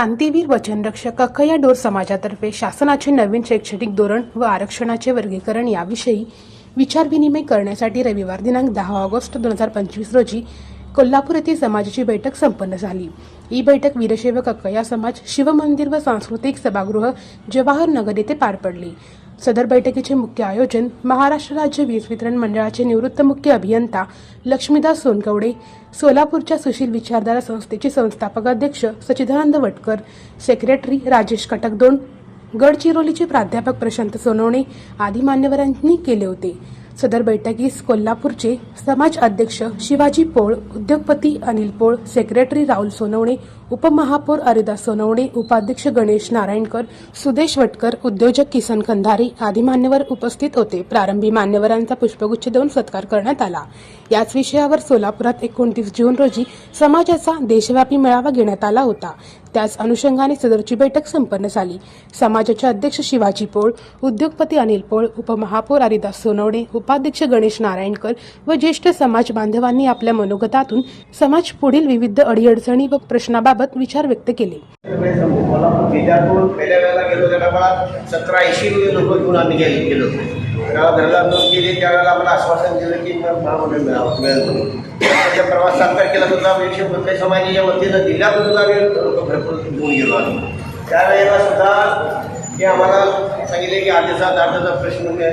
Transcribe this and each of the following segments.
क्रांतीवीर वचनरक्षक Kakkaya door समाजातर्फे शासनाचे नवीन शैक्षणिक धोरण व आरक्षणाचे वर्गीकरण याविषयी विचारविनिमय करण्यासाठी रविवार दिनांक दहा ऑगस्ट दोन हजार पंचवीस रोजी कोल्हापूर येथे समाजाची बैठक संपन्न झाली. ही बैठक वीरशैव कक्कया समाज शिवमंदिर व सांस्कृतिक सभागृह जवाहर नगर येथे पार पडली. सदर बैठकीचे मुख्य आयोजन महाराष्ट्र राज्य वीज वितरण मंडळाचे निवृत्त मुख्य अभियंता लक्ष्मीदास सोनकवडे सोलापूरच्या सुशील विचारधारा संस्थेचे संस्थापक अध्यक्ष सचिदानंद वटकर सेक्रेटरी राजेश कटकदोंड गडचिरोलीचे प्राध्यापक प्रशांत सोनवणे आदी मान्यवरांनी केले होते. सदर बैठकीस कोल्हापूरचे समाज अध्यक्ष शिवाजी पोळ उद्योगपती अनिल पोळ सेक्रेटरी राहुल सोनवणे उपमहापौर अरिदास सोनवणे उपाध्यक्ष गणेश नारायणकर सुदेश वटकर उद्योजक किसन खंधारे आदी मान्यवर उपस्थित होते. प्रारंभी मान्यवरांचा पुष्पगुच्छ देऊन सत्कार करण्यात आला. याच विषयावर सोलापुरात एकोणतीस जून रोजी समाजाचा देशव्यापी मेळावा घेण्यात आला होता. त्याच अनुषंगाने सदरची बैठक संपन्न झाली. समाजाचे अध्यक्ष शिवाजी पोळ उद्योगपती अनिल पोळ उपमहापौर हरिदास सोनवणे उपाध्यक्ष गणेश नारायणकर व ज्येष्ठ समाज बांधवांनी आपल्या मनोगतातून समाज पुढील विविध अडीअडचणी व प्रश्नाबाबत विचार व्यक्त केले. कोल्हापूर जिल्ह्यातून पहिल्या वेळेला गेलो त्या टायमाला सतरा ऐंशी लोक घेऊन आम्ही गेलो गेलो. त्याला घरला नोंद केली त्यावेळेला आम्हाला आश्वासन दिलं की महामंडळ मिळावं मिळेल म्हणून त्याच्या प्रवास सात तारखेला सुद्धा विषय मुंबई समाजाच्या वतीनं जिल्ह्यातून सुद्धा आम्ही लोक भरपूर घेऊन गेलो आम्ही. त्यावेळेला सुद्धा हे आम्हाला सांगितले की आधीचा दाटाचा प्रश्न मी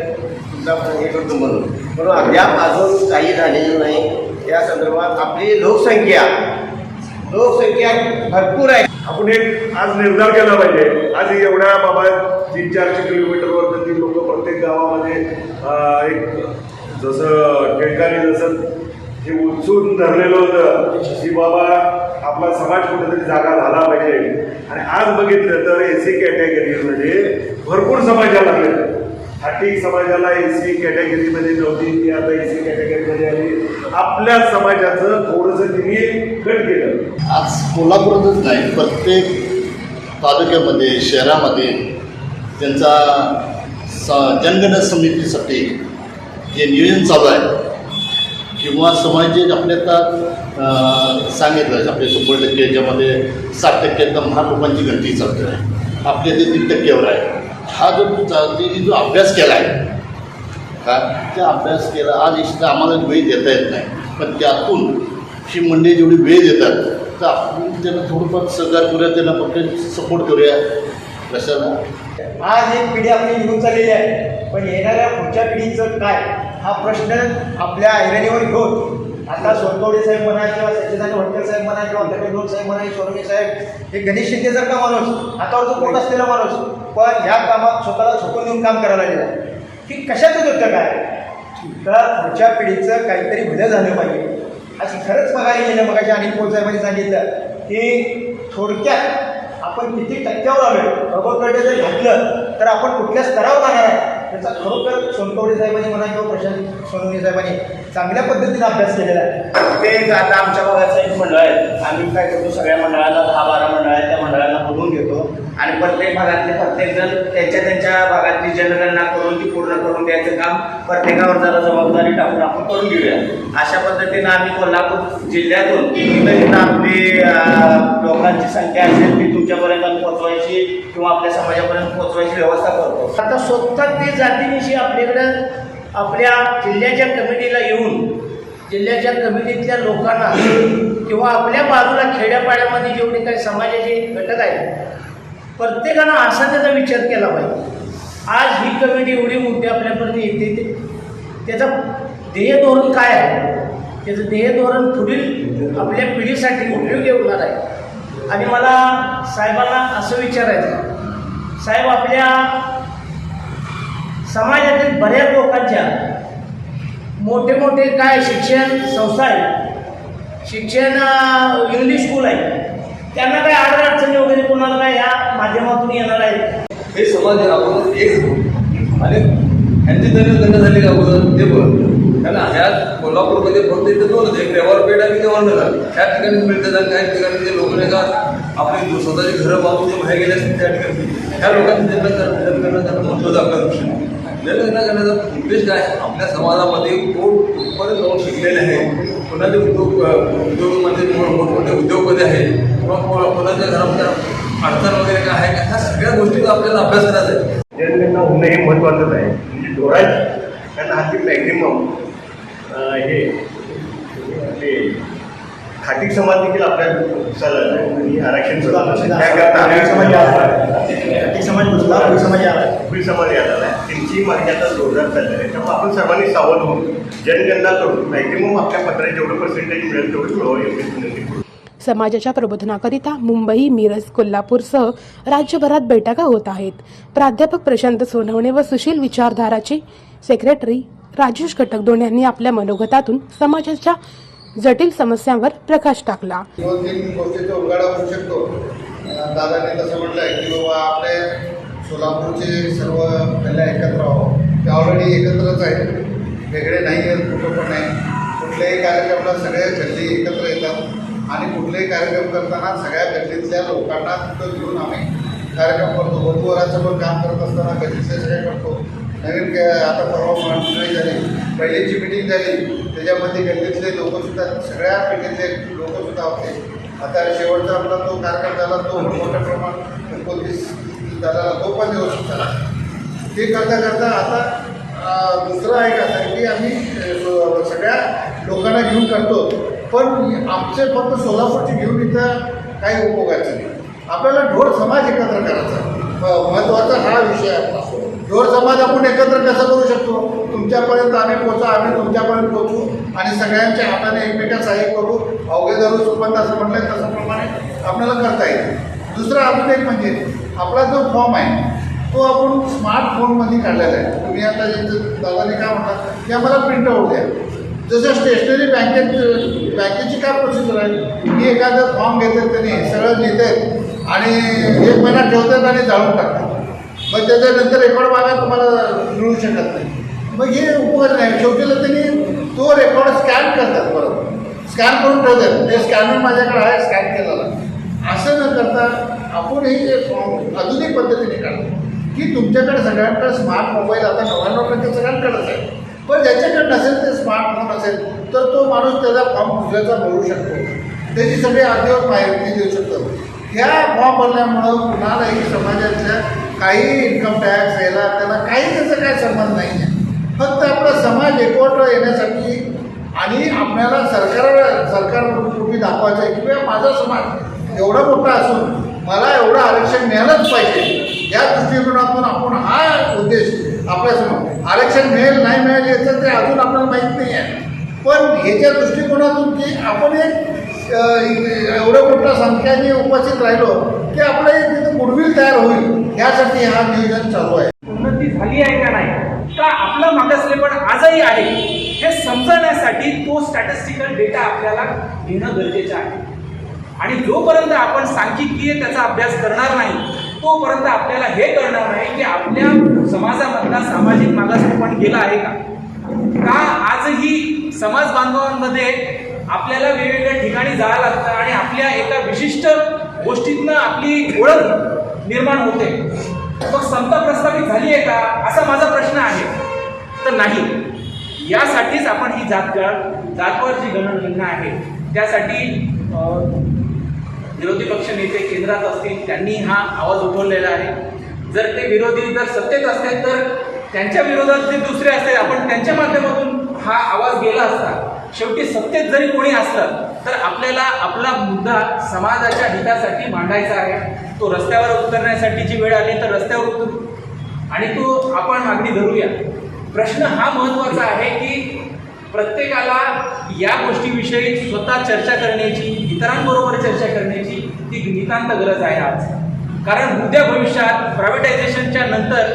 सुद्धा हे करतो म्हणून. म्हणून अद्याप अजून काही झालेलं नाही. या संदर्भात आपली लोकसंख्या लोकसंख्या भरपूर आहे. आपण एक आज निर्धार केला पाहिजे. आज एवढ्या बाबा तीन चारशे किलोमीटरवर ती लोक प्रत्येक गावामध्ये एक जसं ठिकाणी जसं हे उचून धरलेलं होतं की बाबा आपला समाज कुठेतरी जागा झाला पाहिजे. आणि आज बघितलं तर एस सी कॅटेगरीमध्ये भरपूर समाजा लागले आर्थिक समाजाला ए सी कॅटेगरीमध्ये नव्हती ती आता ए सी कॅटेगरीमध्ये आली. आपल्या समाजाचं थोडंसं तिने कट केलं. आज कोल्हापूरातच नाही प्रत्येक तालुक्यामध्ये शहरामध्ये त्यांचा स जनगणना समितीसाठी जे नियोजन चालू आहे किंवा समाज जे आपल्या आता सांगितलं आपल्या शंभर टक्के याच्यामध्ये साठ टक्के आता महालोकांची गणती चालते. आहे आपल्या ते तीन टक्क्यावर आहे. हा जो त्यांनी जो अभ्यास केला आहे का त्या अभ्यास केला आज इष्ट आम्हाला वेळ देता येत नाही. पण त्यातून ही मंडळी जेवढी वेळ देतात तर आपण त्यांना थोडंफार सहकार करूया त्यांना फक्त सपोर्ट करूया. कशाला आज एक पिढी आपली निघून चाललेली आहे. पण येणाऱ्या पुढच्या पिढीचं काय? हा प्रश्न आपल्या ऐरणीवर घेऊन आता सोनकवडे साहेब म्हणा किंवा सच्चिदानंद वटकर साहेब म्हणा किंवा धर्मेंद्र साहेब म्हणा सोनवणे साहेब हे गणेश शिंदेसारखा माणूस हातावर जो पोट असलेला माणूस पण ह्या कामात स्वतःला झोकून देऊन काम करायला लागेल की कशाचं होतं काय? तर पुढच्या पिढीचं काहीतरी भलं झालं पाहिजे. अशी खरंच बघायला गेलं मग अनिल पोल साहेबांनी सांगितलं की थोडक्यात आपण किती टक्क्यावर आलो प्रबोधकडे जर घातलं तर आपण कुठल्या स्तरावर जाणार आहे? त्याचा खरोखर सोनकवडे साहेबांनी म्हणा किंवा प्रशांत सोनवणे साहेबांनी चांगल्या पद्धतीने अभ्यास केलेला आहे. ते आता आमच्या भागाचं एक मंडळ आहे. आम्ही काय करतो सगळ्या मंडळाला दहा बारा मंडळ आहेत त्या मंडळांना बोलवून घेतो. आणि प्रत्येक भागातले प्रत्येक जण त्यांच्या त्यांच्या भागातली जनगणना करून ती पूर्ण करून द्यायचं काम प्रत्येकावर जरा जबाबदारी टाकून आपण करून घेऊया. अशा पद्धतीनं आम्ही कोल्हापूर जिल्ह्यातून जिथं आपली लोकांची संख्या असेल ती तुमच्यापर्यंत आम्ही पोहोचवायची किंवा आपल्या समाजापर्यंत पोहोचवायची व्यवस्था करतो. आता स्वतः ते जातीनिशी आपल्याकडं आपल्या जिल्ह्याच्या कमिटीला येऊन जिल्ह्याच्या कमिटीतल्या लोकांना किंवा आपल्या बाजूला खेड्यापाड्यामध्ये जेवढे काही समाजाचे घटक आहेत प्रत्येकानं असा त्याचा विचार केला पाहिजे. आज ही कमिटी एवढी मोठी आपल्यापर्यंत येते ते ध्येय धोरण काय आहे? त्याचं ध्येय धोरण पुढील आपल्या पिढीसाठी उपयोगी होणार आहे. आणि मला साहेबांना असं विचारायचं साहेब आपल्या समाजातील बऱ्याच लोकांच्या मोठे मोठे काय शिक्षण संस्था आहेत. शिक्षण इंग्लिश स्कूल आहे. त्यांना काय अडचणी वगैरे कोणाला काय या माध्यमातून येणार आहेत? हे समाज आपण एक आणि ह्यांची जनगणना झाली का अगोदर ते पण कारण ह्या कोल्हापूरमध्ये फक्त इथे दोनच एक रेवार पेठ आणि ते वर्णगार त्या ठिकाणी मिळतात आणि काही ठिकाणी ते लोक नाही का आपली स्वतःची घरं बांधून जे बाहेर गेले त्या ठिकाणी. ह्या लोकांनी त्यांना जनगणना करणं महत्त्वाचं आपल्या लग्न करण्याचा उद्देश काय? आपल्या समाजामध्ये कोण कुठपर्यंत जाऊन शिकलेले आहे? कोणाचे उद्योग उद्योगमध्ये मोठमोठे उद्योगपती आहेत? किंवा कोणाच्या घरामध्ये अडचण वगैरे काय आहे? का ह्या सगळ्या गोष्टीचा आपल्याला अभ्यास करायचा आहे जनगणना होणं हे महत्त्वाचंच आहे. म्हणजे डोळ्यात कारण हाती मॅक्झिमम हे खाटी समाज देखील आपल्या दिसायला लागलाय. आणि आरक्षण सुद्धा त्याकरता आरक्षण समाज जाती समाज घुसला कोळी समाज आला फुल समाज यायला लागलाय. त्यांची मागणी आता जोरदार चाललेली आहे. त्यामुळे आपण सर्वांनी सावध होऊन जनगणना करून मॅक्झिमम आपल्या पत्रात जेवढं पर्सेंटेज मिळेल तेवढं एवढी विनंती करू. समाजाच्या प्रबोधनाकरिता मुंबई मिरज कोल्हापूरसह राज्यभरात बैठका होत आहेत. प्राध्यापक प्रशांत सोनवणे व सुशील विचारधाराचे सेक्रेटरी राजेश घटकदोण यांनी आपल्या मनोगतातून समाजाच्या जटिल समस्यांवर प्रकाश टाकला. होऊ शकतो. दादाने तसं म्हटलं आहे की बाबा आपले सोलापूरचे सर्व पहिल्या एकत्र व्हावं ते ऑलरेडी एकत्रच आहेत. वेगळे नाही आहेत कुठं पण नाही. कुठल्याही कार्यक्रमाला सगळ्या गल्ली एकत्र येतात. आणि कुठलेही कार्यक्रम करताना सगळ्या गल्लीतल्या लोकांना तिथं घेऊन आम्ही कार्यक्रम करतो. वधूवराचं पण काम करत असताना गल्लीतले सगळे करतो. नवीन आता परवा मंडळी झाली पहिलीची मिटिंग झाली. त्याच्यामध्ये गल्लीतले लोकसुद्धा सगळ्या पिढीतले लोकसुद्धा होते. आता शेवटचा आपला तो कार्यक्रम झाला तो मोठ्या प्रमाणात एकोणतीस झाला तो पण व्यवस्थित झाला. ते करता करता आता दुसरं आहे का की आम्ही सगळ्या लोकांना घेऊन करतो. पण आमचे फक्त सोलापूरचे घेऊन इथं काही उपयोगाचं नाही. आपल्याला ढोर समाज एकत्र करायचा. महत्त्वाचा हा विषय आहे आपला. ढोर समाज आपण एकत्र कसा करू शकतो? तुमच्यापर्यंत आम्ही पोचा आम्ही तुमच्यापर्यंत पोचू आणि सगळ्यांच्या हाताने एकमेका सहाय्य करू अवघे धरू सुपंत असं म्हटलं तसं प्रमाणे आपल्याला करता येईल. दुसरं अजून एक म्हणजे आपला जो फॉर्म आहे तो आपण स्मार्टफोनमध्ये काढलेला आहे. तुम्ही आता जे दादाने काय म्हणतात की आम्हाला प्रिंट आऊट द्या. जसं स्टेशनरी बँकेत बँकेची काय प्रोसिजर आहे? की एखादा फॉर्म घेतात त्यांनी सगळं लिहितात आणि एक महिना ठेवतात आणि जाळून टाकतात. मग त्याच्यानंतर रेकॉर्ड मागा तुम्हाला मिळू शकत नाही. मग हे उपयोग नाही शेवटीला त्यांनी तो रेकॉर्ड स्कॅन करतात परत. स्कॅन करून ठेवतात. ते स्कॅनर माझ्याकडे आहे स्कॅन केलेला. असं न करता आपण हे जे फॉर्म आधुनिक पद्धतीने काढतो. की तुमच्याकडे सगळ्यांकडे स्मार्ट मोबाईल आता नव्याण्णव टक्के सगळ्यांकडेच आहे. पण ज्याच्याकडे नसेल ते स्मार्टफोन असेल तर तो माणूस त्याचा फॉर्म दुसऱ्याचा भरू शकतो. त्याची सगळी आर्थिक माहिती देऊ शकतो. ह्या फॉर्म भरल्यामुळं कुणालाही समाजातल्या काही इन्कम टॅक्स यायला त्याला काही त्याचा काय संबंध नाही आहे फक्त आपला समाज एकवट येण्यासाठी आणि आपल्याला सरकार सरकार कृपी दाखवायचं आहे. की माझा समाज एवढा मोठा असून मला एवढं आरक्षण मिळालंच पाहिजे. या दृष्टिकोनातून आपण हा उद्देश आपल्यासमोर आरक्षण मिळेल नाही मिळेल याचं ते अजून आपल्याला माहीत नाही आहे. पण ह्याच्या दृष्टिकोनातून की आपण एक एवढं मोठ्या संख्येने उपस्थित राहिलो की आपलं एक तिथं गुडविल तयार होईल. यासाठी हा नियोजन चालू आहे. उन्नती झाली आहे का नाही? का आपलं मागासलेपण आजही आहे हे समजण्यासाठी तो स्टॅटिस्टिकल डेटा आपल्याला घेणं गरजेचं आहे. आणि जोपर्यंत आपण सांख्यिकीय त्याचा अभ्यास करणार नाही तोपर्यंत आपल्याला हे कळणार नाही की आपल्या समाजामधला सामाजिक मागासलेपण गेला आहे का? का आजही समाज बांधवांमध्ये आपल्याला वेगवेगळ्या ठिकाणी जावं लागतं आणि आपल्या एका विशिष्ट गोष्टीतनं आपली ओळख निर्माण होते? मग समता प्रस्थापित झाली आहे का? असा माझा प्रश्न आहे. तर नाही. यासाठीच आपण ही जातगळ जातवर जी गणना आहे त्यासाठी विरोधी पक्ष नेते केंद्रात असतील त्यांनी हा आवाज उठवलेला आहे. जर ते विरोधी जर सत्तेत असतील तर त्यांच्या विरोधात जे दुसरे असतील आपण त्यांच्या माध्यमातून हा आवाज गेला असता शेवटी सत्तेत जरी कोणी असलं तर आपल्याला आपला मुद्दा समाजाच्या हितासाठी मांडायचा आहे. तो रस्त्यावर उतरण्यासाठीची वेळ आली तर रस्त्यावर उतरू. आणि तो आपण मागणी धरूया. प्रश्न हा महत्त्वाचा आहे की प्रत्येकाला या गोष्टीविषयी स्वतः चर्चा करण्याची इतरांबरोबर चर्चा करण्याची ती नितांत गरज आहे आज. कारण उद्या भविष्यात प्रायव्हेटायझेशनच्या नंतर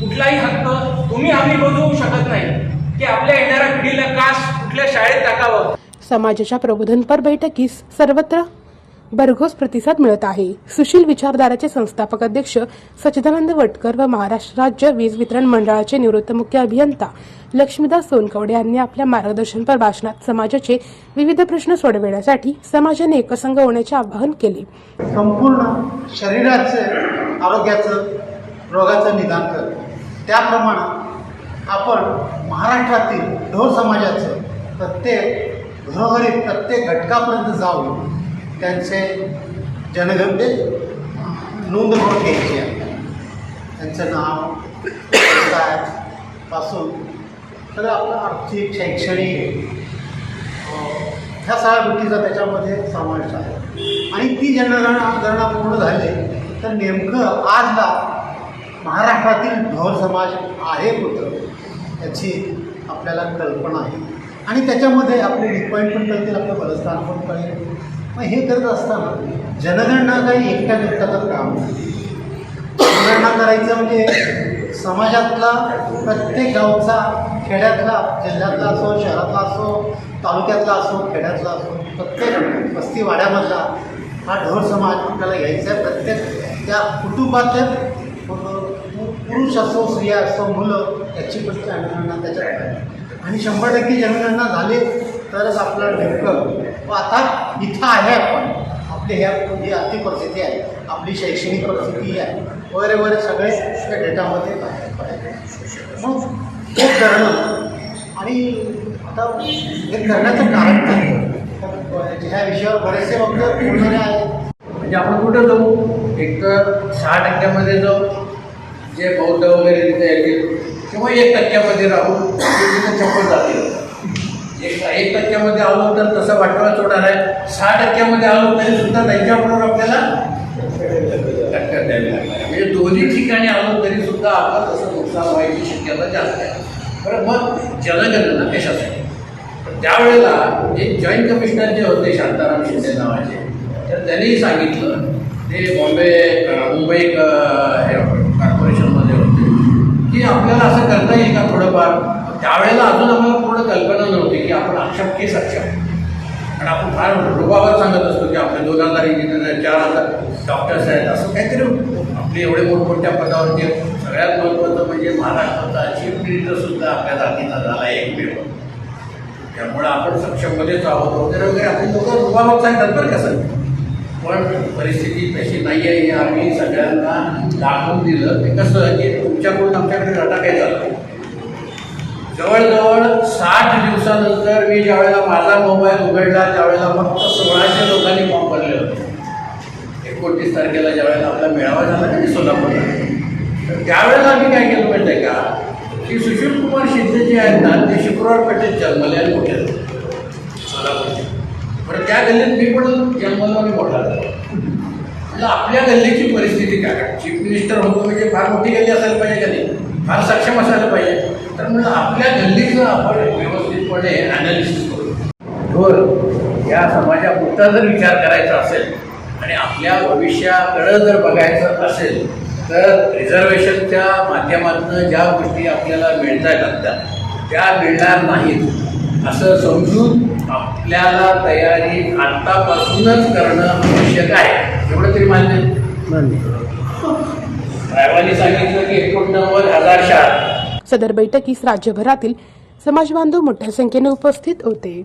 कुठलाही हक्क तुम्ही आम्ही बजवू शकत नाही. की आपल्या येणाऱ्या पिढीला काश कुठल्या शाळेत टाकावं? समाजाच्या प्रबोधनपर बैठकीस सर्वत्र भरघोस प्रतिसाद मिळत आहे. सुशील विचारधाराचे संस्थापक अध्यक्ष सच्चिदानंद वटकर व महाराष्ट्र राज्य वीज वितरण मंडळाचे निवृत्त मुख्य अभियंता लक्ष्मीदास सोनकवडे यांनी आपल्या मार्गदर्शनपर भाषणात समाजाचे विविध प्रश्न सोडविण्यासाठी समाजाने एकसंघ होण्याचे आवाहन केले. संपूर्ण शरीराचं आरोग्याचं रोगाचं निदान कर त्याप्रमाणे आपण महाराष्ट्रातील ढोर समाजाचं प्रत्येक घरोघरी प्रत्येक घटकापर्यंत जाऊन त्यांचे जनगणने नोंद करून घ्यायची आहे. त्यांचं नाव व्यवसायपासून सगळं आपलं आर्थिक शैक्षणिक ह्या सगळ्या गोष्टीचा त्याच्यामध्ये समावेश आहे. आणि ती जनगणना गणना पूर्ण झाली तर नेमकं आजला महाराष्ट्रातील ढोर समाज आहे कुठं? याची आपल्याला कल्पना आहे. आणि त्याच्यामध्ये आपले डिपॉईंट पण कळतील आपलं बलस्थान पण कळेल. मग हे करत असताना जनगणना काही एकट्या व्यक्ताचं काम नाही. जनगणना करायचं म्हणजे समाजातला प्रत्येक गावचा खेड्यातला जिल्ह्यातला असो शहरातला असो तालुक्यातला असो खेड्यातला असो प्रत्येक वस्ती वाड्यामधला हा ढोर समाज आपल्याला घ्यायचा आहे. प्रत्येक त्या कुटुंबातल्या पुरुष असो स्त्रिया असो मुलं याची गोष्ट जनगणना त्याच्यात आणि शंभर टक्के जनगणना झाली तरच आपलं नेमकं व आता इथं आहे आपण. आपली ह्या जी आर्थिक परिस्थिती आहे आपली शैक्षणिक परिस्थिती आहे वगैरे वगैरे सगळे त्या डेटामध्ये मग हे करणं आणि आता हे करण्याचं कारण काय? ह्या विषयावर बरेचसे वक्ते बोलणारे आहेत. म्हणजे आपण कुठं जाऊ? एक तर सहा टक्क्यामध्ये जाऊ. जे बौद्ध वगैरे तिथे येतील. किंवा एक टक्क्यामध्ये राहून छप्पन जाते जातील. एक एक टक्क्यामध्ये आलो तर तसं वाटवा सोडणार आहे. सहा टक्क्यामध्ये आलो तरी सुद्धा त्यांच्याबरोबर आपल्याला टक्कर द्यावी लागणार आहे. म्हणजे दोन्ही ठिकाणी आलो तरी सुद्धा आपलं तसं नुकसान व्हायची शक्यता जास्त आहे. बरं मग जनगणना कशासाठी? तर त्यावेळेला एक जॉईंट कमिशनर जे होते शांताराम शिंदे नावाचे तर त्यांनी सांगितलं. ते बॉम्बे अं, मुंबई अं, हे कॉर्पोरेशनमध्ये होते की आपल्याला असं करता येईल का थोडंफार? त्यावेळेला अजून आम्हाला पूर्ण कल्पना नव्हती की आपण अक्षम की सक्षम? आणि आपण फार रुबाबात सांगत असतो की आपले दोन हजार इंजिनियर आहेत चार हजार डॉक्टर्स आहेत असं काहीतरी आपले एवढे मोठमोठ्या पदावरती सगळ्यात महत्त्वाचं म्हणजे महाराष्ट्राचा चीफ मिनिस्टर सुद्धा आपल्या जातीचा झाला एकमेव. त्यामुळे आपण सक्षममध्येच आहोत. वगैरे वगैरे. आपली लोक रुबाबात सांगतात बरं कसं पण परिस्थिती तशी नाही आहे. हे आम्ही सगळ्यांना दाखवून दिलं. ते कसं की तुमच्याकडून आमच्याकडे डाटा काय झाला जवळजवळ साठ दिवसानंतर मी ज्यावेळेला माझा मोबाईल उघडला त्यावेळेला फक्त सोळाशे लोकांनी फॉर्म भरले होते. एकोणतीस तारखेला ज्यावेळेला आपला मेळावा झाला का नाही सोलापूरला. तर त्यावेळेला आम्ही काय केलं माहिती आहे का? की सुशील कुमार शिंदे जे आहेत ना ते शुक्रवार पेठेत जन्मले आणि मोठे बरं त्या गल्लीत मी पण जन्मलो मोठा झालो. आपल्या गल्लीची परिस्थिती काय? चीफ मिनिस्टर होतो म्हणजे फार मोठी गल्ली असायला पाहिजे का नाही? फार सक्षम असायला पाहिजे. तर म्हणलं आपल्या गल्लीचं आपण व्यवस्थितपणे अनालिसिस करू. ढोर या समाजापुरता जर विचार करायचा असेल आणि आपल्या भविष्याकडं जर बघायचं असेल तर रिझर्वेशनच्या माध्यमातून ज्या गोष्टी आपल्याला मिळतात येतात त्या मिळणार नाहीत. असं समजून आपल्याला तयारी आत्तापासूनच करणं आवश्यक आहे. एवढं तरी मान्य? साहेबांनी सांगितलं की एकोणनव्वद हजार शाळा. सदर बैठकीस राज्यभरातील समाजबांधव मोठ्या संख्येने उपस्थित होते.